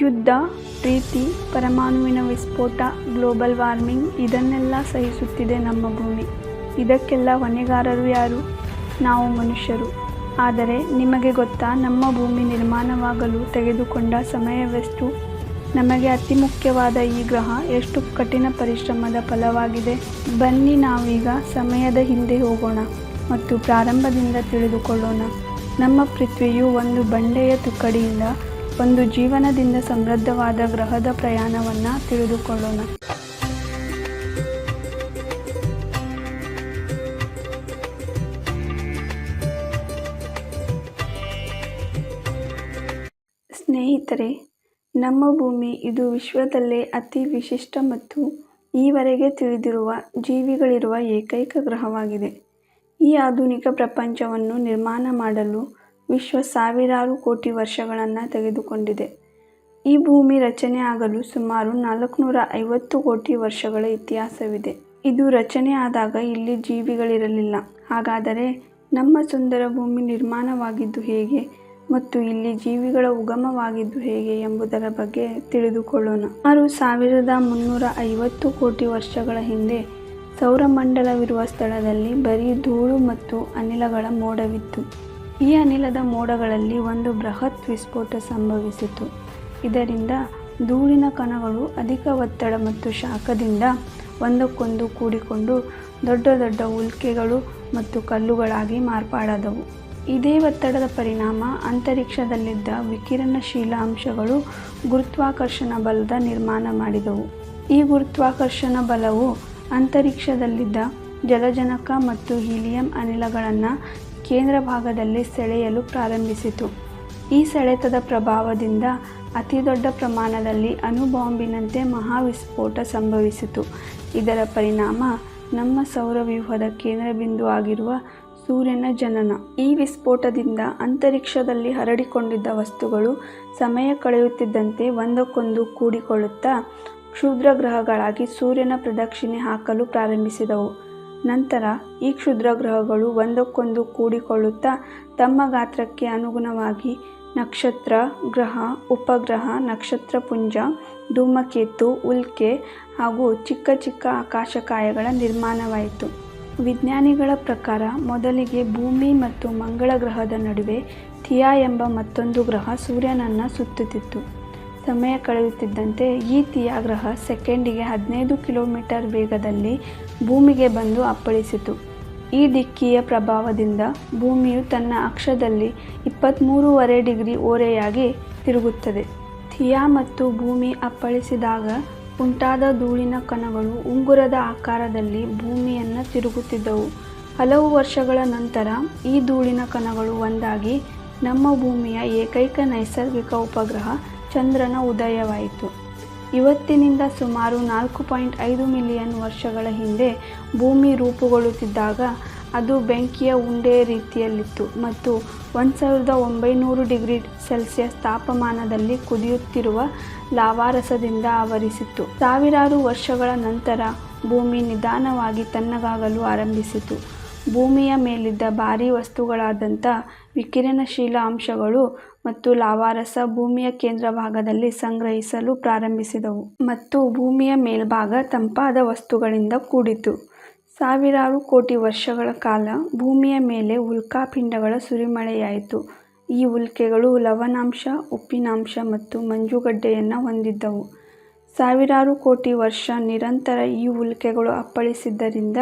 ಯುದ್ಧ, ಪ್ರೀತಿ, ಪರಮಾಣುವಿನ ವಿಸ್ಫೋಟ, global warming ಇದನ್ನೆಲ್ಲ ಸಹಿಸುತ್ತಿದೆ ನಮ್ಮ ಭೂಮಿ. ಇದಕ್ಕೆಲ್ಲ ಹೊಣೆಗಾರರು ಯಾರು? ನಾವು ಮನುಷ್ಯರು. ಆದರೆ ನಿಮಗೆ ಗೊತ್ತಾ, ನಮ್ಮ ಭೂಮಿ ನಿರ್ಮಾಣವಾಗಲು ತೆಗೆದುಕೊಂಡ ಸಮಯವೆಷ್ಟು? ನಮಗೆ ಅತಿ ಮುಖ್ಯವಾದ ಈ ಗ್ರಹ ಎಷ್ಟು ಕಠಿಣ ಪರಿಶ್ರಮದ ಫಲವಾಗಿದೆ? ಬನ್ನಿ ನಾವೀಗ ಸಮಯದ ಹಿಂದೆ ಹೋಗೋಣ ಮತ್ತು ಪ್ರಾರಂಭದಿಂದ ತಿಳಿದುಕೊಳ್ಳೋಣ. ನಮ್ಮ ಪೃಥ್ವಿಯು ಒಂದು ಬಂಡೆಯ ತುಕಡಿಯಿಂದ ಒಂದು ಜೀವನದಿಂದ ಸಮೃದ್ಧವಾದ ಗ್ರಹದ ಪ್ರಯಾಣವನ್ನು ತಿಳಿದುಕೊಳ್ಳೋಣ. ಸ್ನೇಹಿತರೆ, ನಮ್ಮ ಭೂಮಿ ಇದು ವಿಶ್ವದಲ್ಲೇ ಅತಿ ವಿಶಿಷ್ಟ ಮತ್ತು ಈವರೆಗೆ ತಿಳಿದಿರುವ ಜೀವಿಗಳಿರುವ ಏಕೈಕ ಗ್ರಹವಾಗಿದೆ. ಈ ಆಧುನಿಕ ಪ್ರಪಂಚವನ್ನು ನಿರ್ಮಾಣ ಮಾಡಲು ವಿಶ್ವ ಸಾವಿರಾರು ಕೋಟಿ ವರ್ಷಗಳನ್ನು ತೆಗೆದುಕೊಂಡಿದೆ. ಈ ಭೂಮಿ ರಚನೆ ಆಗಲು ಸುಮಾರು ನಾಲ್ಕುನೂರ ಐವತ್ತು ಕೋಟಿ ವರ್ಷಗಳ ಇತಿಹಾಸವಿದೆ. ಇದು ರಚನೆ ಆದಾಗ ಇಲ್ಲಿ ಜೀವಿಗಳಿರಲಿಲ್ಲ. ಹಾಗಾದರೆ ನಮ್ಮ ಸುಂದರ ಭೂಮಿ ನಿರ್ಮಾಣವಾಗಿದ್ದು ಹೇಗೆ ಮತ್ತು ಇಲ್ಲಿ ಜೀವಿಗಳ ಉಗಮವಾಗಿದ್ದು ಹೇಗೆ ಎಂಬುದರ ಬಗ್ಗೆ ತಿಳಿದುಕೊಳ್ಳೋಣ. ಸುಮಾರು ಸಾವಿರದ ಮುನ್ನೂರ ಐವತ್ತು ಕೋಟಿ ವರ್ಷಗಳ ಹಿಂದೆ ಸೌರಮಂಡಲವಿರುವ ಸ್ಥಳದಲ್ಲಿ ಬರೀ ಧೂಳು ಮತ್ತು ಅನಿಲಗಳ ಮೋಡವಿತ್ತು. ಈ ಅನಿಲದ ಮೋಡಗಳಲ್ಲಿ ಒಂದು ಬೃಹತ್ ವಿಸ್ಫೋಟ ಸಂಭವಿಸಿತು. ಇದರಿಂದ ಧೂಳಿನ ಕಣಗಳು ಅಧಿಕ ಒತ್ತಡ ಮತ್ತು ಶಾಖದಿಂದ ಒಂದಕ್ಕೊಂದು ಕೂಡಿಕೊಂಡು ದೊಡ್ಡ ದೊಡ್ಡ ಉಲ್ಕೆಗಳು ಮತ್ತು ಕಲ್ಲುಗಳಾಗಿ ಮಾರ್ಪಾಡಾದವು. ಇದೇ ಒತ್ತಡದ ಪರಿಣಾಮ ಅಂತರಿಕ್ಷದಲ್ಲಿದ್ದ ವಿಕಿರಣಶೀಲ ಅಂಶಗಳು ಗುರುತ್ವಾಕರ್ಷಣ ಬಲದ ನಿರ್ಮಾಣ ಮಾಡಿದವು. ಈ ಗುರುತ್ವಾಕರ್ಷಣ ಬಲವು ಅಂತರಿಕ್ಷದಲ್ಲಿದ್ದ ಜಲಜನಕ ಮತ್ತು ಹೀಲಿಯಂ ಅನಿಲಗಳನ್ನು ಕೇಂದ್ರ ಭಾಗದಲ್ಲಿ ಸೆಳೆಯಲು ಪ್ರಾರಂಭಿಸಿತು. ಈ ಸೆಳೆತದ ಪ್ರಭಾವದಿಂದ ಅತಿದೊಡ್ಡ ಪ್ರಮಾಣದಲ್ಲಿ ಅಣುಬಾಂಬಿನಂತೆ ಮಹಾವಿಸ್ಫೋಟ ಸಂಭವಿಸಿತು. ಇದರ ಪರಿಣಾಮ ನಮ್ಮ ಸೌರವ್ಯೂಹದ ಕೇಂದ್ರಬಿಂದು ಆಗಿರುವ ಸೂರ್ಯನ ಜನನ. ಈ ವಿಸ್ಫೋಟದಿಂದ ಅಂತರಿಕ್ಷದಲ್ಲಿ ಹರಡಿಕೊಂಡಿದ್ದ ವಸ್ತುಗಳು ಸಮಯ ಕಳೆಯುತ್ತಿದ್ದಂತೆ ಒಂದಕ್ಕೊಂದು ಕೂಡಿಕೊಳ್ಳುತ್ತಾ ಕ್ಷುದ್ರ ಗ್ರಹಗಳಾಗಿ ಸೂರ್ಯನ ಪ್ರದಕ್ಷಿಣೆ ಹಾಕಲು ಪ್ರಾರಂಭಿಸಿದವು. ನಂತರ ಈ ಕ್ಷುದ್ರ ಗ್ರಹಗಳು ಒಂದಕ್ಕೊಂದು ಕೂಡಿಕೊಳ್ಳುತ್ತಾ ತಮ್ಮ ಗಾತ್ರಕ್ಕೆ ಅನುಗುಣವಾಗಿ ನಕ್ಷತ್ರ, ಗ್ರಹ, ಉಪಗ್ರಹ ನಕ್ಷತ್ರಪುಂಜ ಧೂಮಕೇತು, ಉಲ್ಕೆ ಹಾಗೂ ಚಿಕ್ಕ ಚಿಕ್ಕ ಆಕಾಶಕಾಯಗಳ ನಿರ್ಮಾಣವಾಯಿತು. ವಿಜ್ಞಾನಿಗಳ ಪ್ರಕಾರ ಮೊದಲಿಗೆ ಭೂಮಿ ಮತ್ತು ಮಂಗಳ ಗ್ರಹದ ನಡುವೆ ಥಿಯಾ ಎಂಬ ಮತ್ತೊಂದು ಗ್ರಹ ಸೂರ್ಯನನ್ನು ಸುತ್ತುತ್ತಿತ್ತು. ಸಮಯ ಕಳೆಯುತ್ತಿದ್ದಂತೆ ಈ ತಿಯಾಗ್ರಹ ಸೆಕೆಂಡಿಗೆ ಹದಿನೈದು ಕಿಲೋಮೀಟರ್ ವೇಗದಲ್ಲಿ ಭೂಮಿಗೆ ಬಂದು ಅಪ್ಪಳಿಸಿತು. ಈ ದಿಕ್ಕಿಯ ಪ್ರಭಾವದಿಂದ ಭೂಮಿಯು ತನ್ನ ಅಕ್ಷದಲ್ಲಿ ಇಪ್ಪತ್ತ್ಮೂರುವರೆ ಡಿಗ್ರಿ ಓರೆಯಾಗಿ ತಿರುಗುತ್ತದೆ. ಥಿಯಾ ಮತ್ತು ಭೂಮಿ ಅಪ್ಪಳಿಸಿದಾಗ ಉಂಟಾದ ಧೂಳಿನ ಕಣಗಳು ಉಂಗುರದ ಆಕಾರದಲ್ಲಿ ಭೂಮಿಯನ್ನು ತಿರುಗುತ್ತಿದ್ದವು. ಹಲವು ವರ್ಷಗಳ ನಂತರ ಈ ಧೂಳಿನ ಕಣಗಳು ಒಂದಾಗಿ ನಮ್ಮ ಭೂಮಿಯ ಏಕೈಕ ನೈಸರ್ಗಿಕ ಉಪಗ್ರಹ ಚಂದ್ರನ ಉದಯವಾಯಿತು. ಇವತ್ತಿನಿಂದ ಸುಮಾರು ನಾಲ್ಕು ಪಾಯಿಂಟ್ ಐದು ಮಿಲಿಯನ್ ವರ್ಷಗಳ ಹಿಂದೆ ಭೂಮಿ ರೂಪುಗೊಳ್ಳುತ್ತಿದ್ದಾಗ ಅದು ಬೆಂಕಿಯ ಉಂಡೆ ರೀತಿಯಲ್ಲಿತ್ತು ಮತ್ತು ಒಂದು ಸಾವಿರದ ಒಂಬೈನೂರು ಡಿಗ್ರಿ ಸೆಲ್ಸಿಯಸ್ ತಾಪಮಾನದಲ್ಲಿ ಕುದಿಯುತ್ತಿರುವ ಲಾವಾರಸದಿಂದ ಆವರಿಸಿತ್ತು. ಸಾವಿರಾರು ವರ್ಷಗಳ ನಂತರ ಭೂಮಿ ನಿಧಾನವಾಗಿ ತಣ್ಣಗಾಗಲು ಆರಂಭಿಸಿತು. ಭೂಮಿಯ ಮೇಲಿದ್ದ ಭಾರೀ ವಸ್ತುಗಳಾದಂಥ ವಿಕಿರಣಶೀಲ ಅಂಶಗಳು ಮತ್ತು ಲಾವಾರಸ ಭೂಮಿಯ ಕೇಂದ್ರ ಭಾಗದಲ್ಲಿ ಸಂಗ್ರಹಿಸಲು ಪ್ರಾರಂಭಿಸಿದವು ಮತ್ತು ಭೂಮಿಯ ಮೇಲ್ಭಾಗ ತಂಪಾದ ವಸ್ತುಗಳಿಂದ ಕೂಡಿತು. ಸಾವಿರಾರು ಕೋಟಿ ವರ್ಷಗಳ ಕಾಲ ಭೂಮಿಯ ಮೇಲೆ ಉಲ್ಕಾಪಿಂಡಗಳ ಸುರಿಮಳೆಯಾಯಿತು. ಈ ಉಲ್ಕೆಗಳು ಲವಣಾಂಶ, ಉಪ್ಪಿನಾಂಶ ಮತ್ತು ಮಂಜುಗಡ್ಡೆಯನ್ನು ಹೊಂದಿದ್ದವು. ಸಾವಿರಾರು ಕೋಟಿ ವರ್ಷ ನಿರಂತರ ಈ ಉಲ್ಕೆಗಳು ಅಪ್ಪಳಿಸಿದ್ದರಿಂದ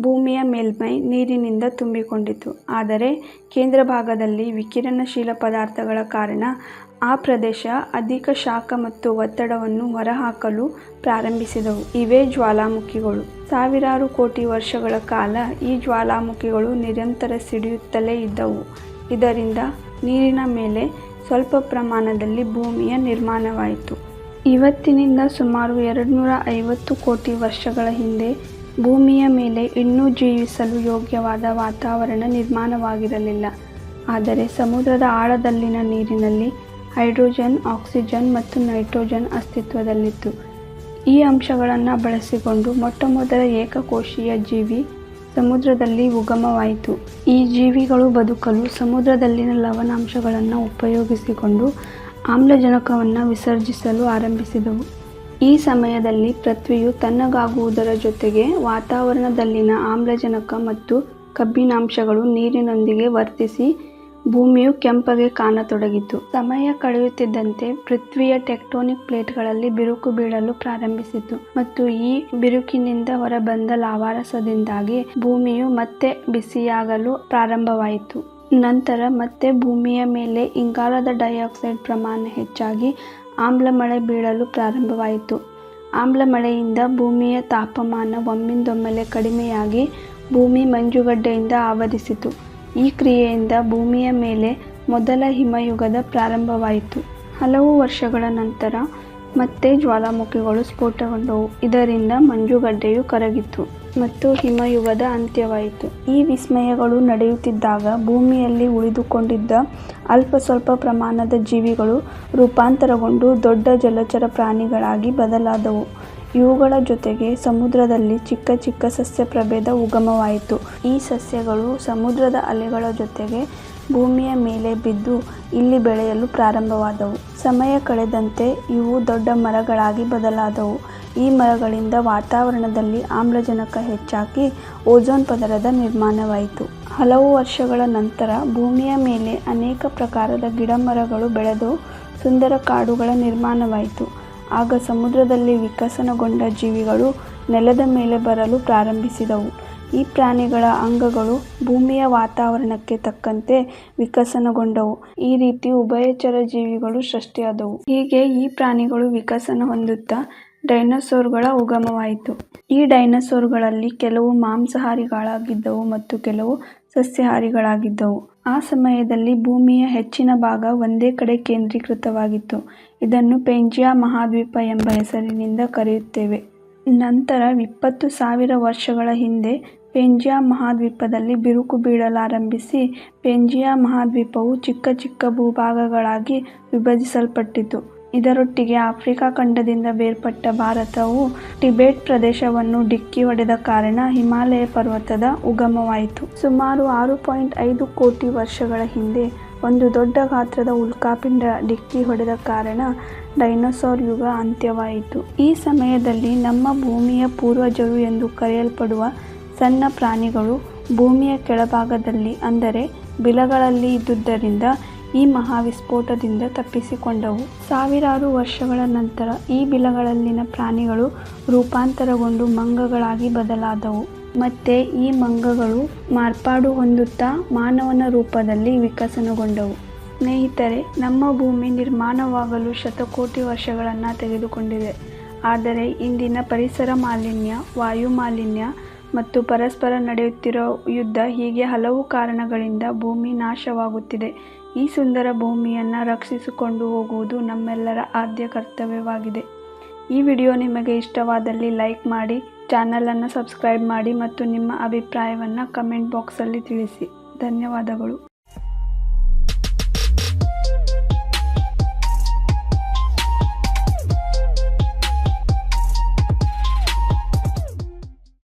ಭೂಮಿಯ ಮೇಲ್ಮೈ ನೀರಿನಿಂದ ತುಂಬಿಕೊಂಡಿತು. ಆದರೆ ಕೇಂದ್ರ ಭಾಗದಲ್ಲಿ ವಿಕಿರಣಶೀಲ ಪದಾರ್ಥಗಳ ಕಾರಣ ಆ ಪ್ರದೇಶ ಅಧಿಕ ಶಾಖ ಮತ್ತು ಒತ್ತಡವನ್ನು ಹೊರಹಾಕಲು ಪ್ರಾರಂಭಿಸಿದವು. ಇವೇ ಜ್ವಾಲಾಮುಖಿಗಳು. ಸಾವಿರಾರು ಕೋಟಿ ವರ್ಷಗಳ ಕಾಲ ಈ ಜ್ವಾಲಾಮುಖಿಗಳು ನಿರಂತರ ಸಿಡಿಯುತ್ತಲೇ ಇದ್ದವು. ಇದರಿಂದ ನೀರಿನ ಮೇಲೆ ಸ್ವಲ್ಪ ಪ್ರಮಾಣದಲ್ಲಿ ಭೂಮಿಯ ನಿರ್ಮಾಣವಾಯಿತು. ಇವತ್ತಿನಿಂದ ಸುಮಾರು ಎರಡುನೂರ ಐವತ್ತು ಕೋಟಿ ವರ್ಷಗಳ ಹಿಂದೆ ಭೂಮಿಯ ಮೇಲೆ ಇನ್ನೂ ಜೀವಿಸಲು ಯೋಗ್ಯವಾದ ವಾತಾವರಣ ನಿರ್ಮಾಣವಾಗಿರಲಿಲ್ಲ. ಆದರೆ ಸಮುದ್ರದ ಆಳದಲ್ಲಿನ ನೀರಿನಲ್ಲಿ ಹೈಡ್ರೋಜನ್, ಆಕ್ಸಿಜನ್ ಮತ್ತು ನೈಟ್ರೋಜನ್ ಅಸ್ತಿತ್ವದಲ್ಲಿತ್ತು. ಈ ಅಂಶಗಳನ್ನು ಬಳಸಿಕೊಂಡು ಮೊಟ್ಟಮೊದಲ ಏಕಕೋಶೀಯ ಜೀವಿ ಸಮುದ್ರದಲ್ಲಿ ಉಗಮವಾಯಿತು. ಈ ಜೀವಿಗಳು ಬದುಕಲು ಸಮುದ್ರದಲ್ಲಿನ ಲವಣಾಂಶಗಳನ್ನು ಉಪಯೋಗಿಸಿಕೊಂಡು ಆಮ್ಲಜನಕವನ್ನು ವಿಸರ್ಜಿಸಲು ಆರಂಭಿಸಿದವು. ಈ ಸಮಯದಲ್ಲಿ ಪೃಥ್ವಿಯು ತಣ್ಣಗಾಗುವುದರ ಜೊತೆಗೆ ವಾತಾವರಣದಲ್ಲಿನ ಆಮ್ಲಜನಕ ಮತ್ತು ಕಬ್ಬಿನಾಂಶಗಳು ನೀರಿನೊಂದಿಗೆ ವರ್ತಿಸಿ ಭೂಮಿಯು ಕೆಂಪಗೆ ಕಾಣತೊಡಗಿತು. ಸಮಯ ಕಳೆಯುತ್ತಿದ್ದಂತೆ ಪೃಥ್ವಿಯ ಟೆಕ್ಟೋನಿಕ್ ಪ್ಲೇಟ್ಗಳಲ್ಲಿ ಬಿರುಕು ಬೀಳಲು ಪ್ರಾರಂಭಿಸಿತು ಮತ್ತು ಈ ಬಿರುಕಿನಿಂದ ಹೊರಬಂದ ಲಾವಾರಸದಿಂದಾಗಿ ಭೂಮಿಯು ಮತ್ತೆ ಬಿಸಿಯಾಗಲು ಪ್ರಾರಂಭವಾಯಿತು. ನಂತರ ಮತ್ತೆ ಭೂಮಿಯ ಮೇಲೆ ಇಂಗಾಲದ ಡೈಆಕ್ಸೈಡ್ ಪ್ರಮಾಣ ಹೆಚ್ಚಾಗಿ ಆಮ್ಲಮಳೆ ಬೀಳಲು ಪ್ರಾರಂಭವಾಯಿತು. ಆಮ್ಲಮಳೆಯಿಂದ ಭೂಮಿಯ ತಾಪಮಾನ ಒಮ್ಮಿಂದೊಮ್ಮೆಲೆ ಕಡಿಮೆಯಾಗಿ ಭೂಮಿ ಮಂಜುಗಡ್ಡೆಯಿಂದ ಆವರಿಸಿತು. ಈ ಕ್ರಿಯೆಯಿಂದ ಭೂಮಿಯ ಮೇಲೆ ಮೊದಲ ಹಿಮಯುಗದ ಪ್ರಾರಂಭವಾಯಿತು. ಹಲವು ವರ್ಷಗಳ ನಂತರ ಮತ್ತೆ ಜ್ವಾಲಾಮುಖಿಗಳು ಸ್ಫೋಟಗೊಂಡವು. ಇದರಿಂದ ಮಂಜುಗಡ್ಡೆಯು ಕರಗಿತು. ಮತ್ತು ಹಿಮಯುಗದ ಅಂತ್ಯವಾಯಿತು. ಈ ವಿಸ್ಮಯಗಳು ನಡೆಯುತ್ತಿದ್ದಾಗ ಭೂಮಿಯಲ್ಲಿ ಉಳಿದುಕೊಂಡಿದ್ದ ಅಲ್ಪ ಸ್ವಲ್ಪ ಪ್ರಮಾಣದ ಜೀವಿಗಳು ರೂಪಾಂತರಗೊಂಡು ದೊಡ್ಡ ಜಲಚರ ಪ್ರಾಣಿಗಳಾಗಿ ಬದಲಾದವು. ಇವುಗಳ ಜೊತೆಗೆ ಸಮುದ್ರದಲ್ಲಿ ಚಿಕ್ಕ ಚಿಕ್ಕ ಸಸ್ಯ ಪ್ರಭೇದ ಉಗಮವಾಯಿತು. ಈ ಸಸ್ಯಗಳು ಸಮುದ್ರದ ಅಲೆಗಳ ಜೊತೆಗೆ ಭೂಮಿಯ ಮೇಲೆ ಬಿದ್ದು ಇಲ್ಲಿ ಬೆಳೆಯಲು ಪ್ರಾರಂಭವಾದವು. ಸಮಯ ಕಳೆದಂತೆ ಇವು ದೊಡ್ಡ ಮರಗಳಾಗಿ ಬದಲಾದವು. ಈ ಮರಗಳಿಂದ ವಾತಾವರಣದಲ್ಲಿ ಆಮ್ಲಜನಕ ಹೆಚ್ಚಾಗಿ ಓಝೋನ್ ಪದರದ ನಿರ್ಮಾಣವಾಯಿತು. ಹಲವು ವರ್ಷಗಳ ನಂತರ ಭೂಮಿಯ ಮೇಲೆ ಅನೇಕ ಪ್ರಕಾರದ ಗಿಡಮರಗಳು ಬೆಳೆದು ಸುಂದರ ಕಾಡುಗಳ ನಿರ್ಮಾಣವಾಯಿತು. ಆಗ ಸಮುದ್ರದಲ್ಲಿ ವಿಕಸನಗೊಂಡ ಜೀವಿಗಳು ನೆಲದ ಮೇಲೆ ಬರಲು ಪ್ರಾರಂಭಿಸಿದವು. ಈ ಪ್ರಾಣಿಗಳ ಅಂಗಗಳು ಭೂಮಿಯ ವಾತಾವರಣಕ್ಕೆ ತಕ್ಕಂತೆ ವಿಕಸನಗೊಂಡವು. ಈ ರೀತಿ ಉಭಯಚರ ಜೀವಿಗಳು ಸೃಷ್ಟಿಯಾದವು. ಹೀಗೆ ಈ ಪ್ರಾಣಿಗಳು ವಿಕಸನ ಹೊಂದುತ್ತಾ ಡೈನೋಸಾರ್ಗಳ ಉಗಮವಾಯಿತು. ಈ ಡೈನೋಸಾರ್ಗಳಲ್ಲಿ ಕೆಲವು ಮಾಂಸಾಹಾರಿಗಳಾಗಿದ್ದವು ಮತ್ತು ಕೆಲವು ಸಸ್ಯಹಾರಿಗಳಾಗಿದ್ದವು. ಆ ಸಮಯದಲ್ಲಿ ಭೂಮಿಯ ಹೆಚ್ಚಿನ ಭಾಗ ಒಂದೇ ಕಡೆ ಕೇಂದ್ರೀಕೃತವಾಗಿತ್ತು. ಇದನ್ನು ಪೆಂಜಿಯಾ ಮಹಾದ್ವೀಪ ಎಂಬ ಹೆಸರಿನಿಂದ ಕರೆಯುತ್ತೇವೆ. ನಂತರ ಇಪ್ಪತ್ತು ಸಾವಿರ ವರ್ಷಗಳ ಹಿಂದೆ ಪೆಂಜಿಯಾ ಮಹಾದ್ವೀಪದಲ್ಲಿ ಬಿರುಕು ಬೀಳಲಾರಂಭಿಸಿ, ಪೆಂಜಿಯಾ ಮಹಾದ್ವೀಪವು ಚಿಕ್ಕ ಚಿಕ್ಕ ಭೂಭಾಗಗಳಾಗಿ ವಿಭಜಿಸಲ್ಪಟ್ಟಿತು. ಇದರೊಟ್ಟಿಗೆ ಆಫ್ರಿಕಾ ಖಂಡದಿಂದ ಬೇರ್ಪಟ್ಟ ಭಾರತವು ಟಿಬೆಟ್ ಪ್ರದೇಶವನ್ನು ಡಿಕ್ಕಿ ಹೊಡೆದ ಕಾರಣ ಹಿಮಾಲಯ ಪರ್ವತದ ಉಗಮವಾಯಿತು. ಸುಮಾರು ಆರು ಪಾಯಿಂಟ್ ಐದು ಕೋಟಿ ವರ್ಷಗಳ ಹಿಂದೆ ಒಂದು ದೊಡ್ಡ ಗಾತ್ರದ ಉಲ್ಕಾಪಿಂಡ ಡಿಕ್ಕಿ ಹೊಡೆದ ಕಾರಣ ಡೈನೋಸಾರ್ ಯುಗ ಅಂತ್ಯವಾಯಿತು. ಈ ಸಮಯದಲ್ಲಿ ನಮ್ಮ ಭೂಮಿಯ ಪೂರ್ವಜರು ಎಂದು ಕರೆಯಲ್ಪಡುವ ಸಣ್ಣ ಪ್ರಾಣಿಗಳು ಭೂಮಿಯ ಕೆಳಭಾಗದಲ್ಲಿ, ಅಂದರೆ ಬಿಲಗಳಲ್ಲಿ ಇದ್ದುದರಿಂದ ಈ ಮಹಾವಿಸ್ಫೋಟದಿಂದ ತಪ್ಪಿಸಿಕೊಂಡವು. ಸಾವಿರಾರು ವರ್ಷಗಳ ನಂತರ ಈ ಬಿಲಗಳಲ್ಲಿನ ಪ್ರಾಣಿಗಳು ರೂಪಾಂತರಗೊಂಡು ಮಂಗಗಳಾಗಿ ಬದಲಾದವು. ಮತ್ತೆ ಈ ಮಂಗಗಳು ಮಾರ್ಪಾಡು ಹೊಂದುತ್ತಾ ಮಾನವನ ರೂಪದಲ್ಲಿ ವಿಕಸನಗೊಂಡವು. ಸ್ನೇಹಿತರೆ, ನಮ್ಮ ಭೂಮಿ ನಿರ್ಮಾಣವಾಗಲು ಶತಕೋಟಿ ವರ್ಷಗಳನ್ನು ತೆಗೆದುಕೊಂಡಿದೆ. ಆದರೆ ಇಂದಿನ ಪರಿಸರ ಮಾಲಿನ್ಯ, ವಾಯು ಮಾಲಿನ್ಯ ಮತ್ತು ಪರಸ್ಪರ ನಡೆಯುತ್ತಿರೋ ಯುದ್ಧ ಹೀಗೆ ಹಲವು ಕಾರಣಗಳಿಂದ ಭೂಮಿ ನಾಶವಾಗುತ್ತಿದೆ. ಈ ಸುಂದರ ಭೂಮಿಯನ್ನು ರಕ್ಷಿಸಿಕೊಂಡು ಹೋಗುವುದು ನಮ್ಮೆಲ್ಲರ ಆದ್ಯ ಕರ್ತವ್ಯವಾಗಿದೆ. ಈ ವಿಡಿಯೋ ನಿಮಗೆ ಇಷ್ಟವಾದಲ್ಲಿ ಲೈಕ್ ಮಾಡಿ ಚಾನಲನ್ನು ಸಬ್ಸ್ಕ್ರೈಬ್ ಮಾಡಿ ಮತ್ತು ನಿಮ್ಮ ಅಭಿಪ್ರಾಯವನ್ನು ಕಮೆಂಟ್ ಬಾಕ್ಸಲ್ಲಿ ತಿಳಿಸಿ. ಧನ್ಯವಾದಗಳು.